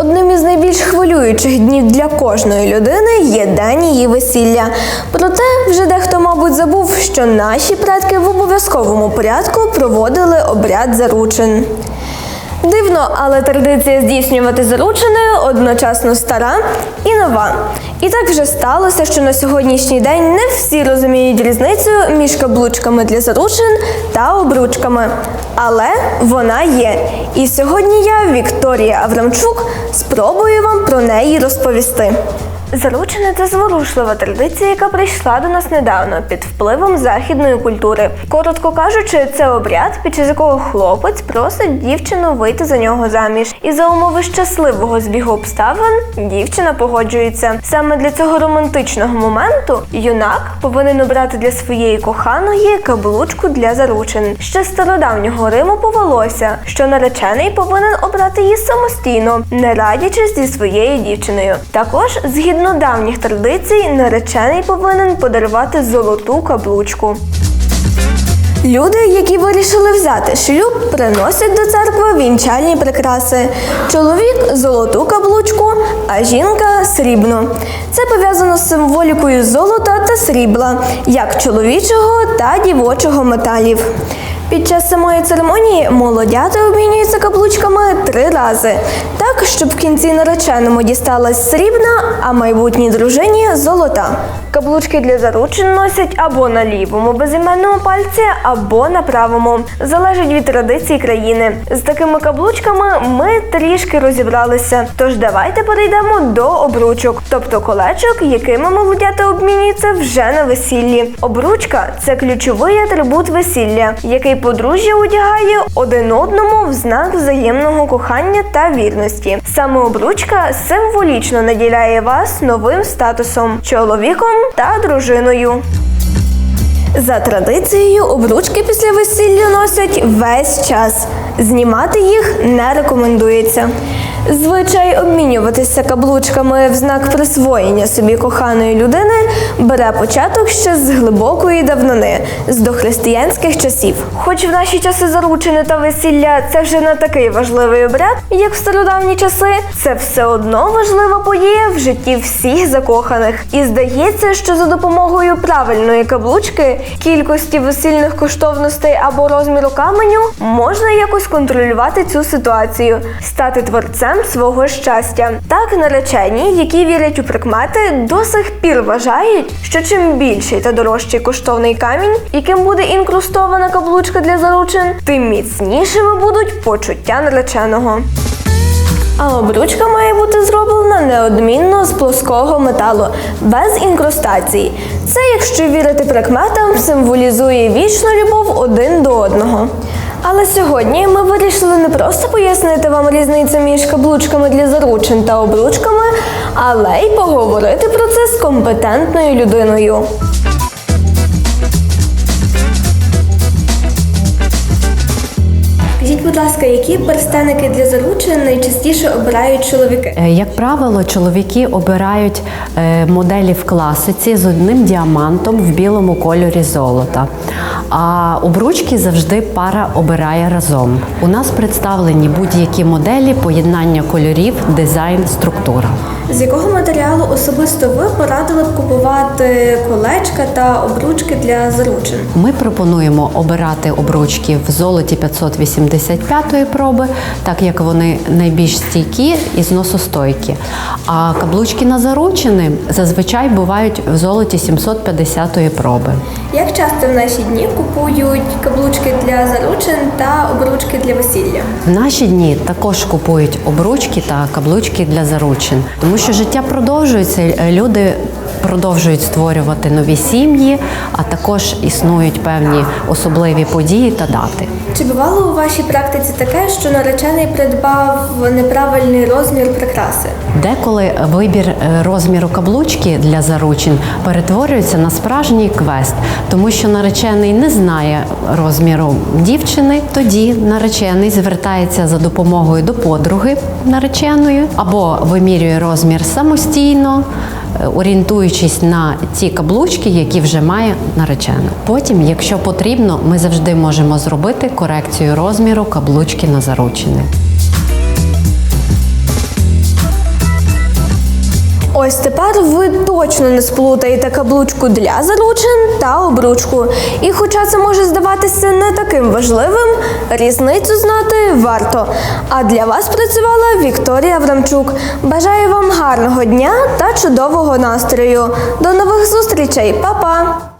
Одним із найбільш хвилюючих днів для кожної людини є день її весілля. Проте вже дехто, мабуть, забув, що наші предки в обов'язковому порядку проводили обряд заручин. Дивно, але традиція здійснювати заручини одночасно стара і нова. І так вже сталося, що на сьогоднішній день не всі розуміють різницю між каблучками для заручин та обручками. Але вона є. І сьогодні я, Вікторія Аврамчук, спробую вам про неї розповісти. Заручини це зворушлива традиція, яка прийшла до нас недавно під впливом західної культури. Коротко кажучи, це обряд, під час якого хлопець просить дівчину вийти за нього заміж. І за умови щасливого збігу обставин дівчина погоджується. Саме для цього романтичного моменту юнак повинен обрати для своєї коханої каблучку для заручин. Ще стародавнього Риму повелося, що наречений повинен обрати її самостійно, не радячись зі своєю дівчиною. Також, згідно давніх традицій, наречений повинен подарувати золоту каблучку. Люди, які вирішили взяти шлюб, приносять до церкви вінчальні прикраси. Чоловік золоту каблучку, а жінка срібну. Це пов'язано з символікою золота та срібла, як чоловічого та дівочого металів. Під час самої церемонії молодята обмінюються каблучками три рази, так щоб в кінці нареченому дісталась срібна, а майбутній дружині золота. Каблучки для заручин носять або на лівому безіменному пальці, або на правому. Залежить від традицій країни. З такими каблучками ми трішки розібралися. Тож давайте перейдемо до обручок, тобто колечок, якими молодята обмінюються вже на весіллі. Обручка це ключовий атрибут весілля, який подружжя одягає один одному в знак взаємного кохання та вірності. Саме обручка символічно наділяє вас новим статусом чоловіком та дружиною. За традицією, обручки після весілля носять весь час. Знімати їх не рекомендується. Звичай обмінюватися каблучками в знак присвоєння собі коханої людини бере початок ще з глибокої давнини, з дохристиянських часів. Хоч в наші часи заручини та весілля це вже не такий важливий обряд, як в стародавні часи, це все одно важлива подія в житті всіх закоханих. І здається, що за допомогою правильної каблучки, кількості весільних коштовностей або розміру каменю можна якось контролювати цю ситуацію, стати творцем свого щастя. Так наречені, які вірять у прикмети, до сих пір вважають, що чим більший та дорожчий коштовний камінь, яким буде інкрустована каблучка для заручин, тим міцнішими будуть почуття нареченого. А обручка має бути зроблена неодмінно з плоского металу, без інкрустацій. Це, якщо вірити прикметам, символізує вічну любов один до одного. Але сьогодні ми вирішили не просто пояснити вам різницю між каблучками для заручин та обручками, але й поговорити про це з компетентною людиною. Будь ласка, які перстеники для заручин найчастіше обирають чоловіки? Е, Як правило, чоловіки обирають е, моделі в класиці з одним діамантом в білому кольорі золота. А обручки завжди пара обирає разом. У нас представлені будь-які моделі поєднання кольорів, дизайн, структура. З якого матеріалу особисто ви порадили б купувати колечка та обручки для заручин? Ми пропонуємо обирати обручки в золоті 585 проби, так як вони найбільш стійкі і зносостойкі. А каблучки на заручини зазвичай бувають в золоті 750 проби. Як часто в наші дні купують каблучки для заручин та обручки для весілля? В наші дні також купують обручки та каблучки для заручин, тому що життя продовжується. Люди продовжують створювати нові сім'ї, а також існують певні особливі події та дати. Чи бувало у вашій практиці таке, що наречений придбав неправильний розмір прикраси? Деколи вибір е, розміру каблучки для заручин перетворюється на справжній квест, тому що наречений не знає розміру дівчини. Тоді наречений звертається за допомогою до подруги нареченої або вимірює розмір самостійно. Орієнтуючись на ті каблучки, які вже має наречена. Потім, якщо потрібно, ми завжди можемо зробити корекцію розміру каблучки на заручини. Ось тепер ви точно не сплутаєте каблучку для заручин та обручку. І хоча це може здаватися не таким важливим, різницю знати варто. А для вас працювала Вікторія Врамчук. Бажаю вам гарного дня та чудового настрою. До нових зустрічей, Па-па!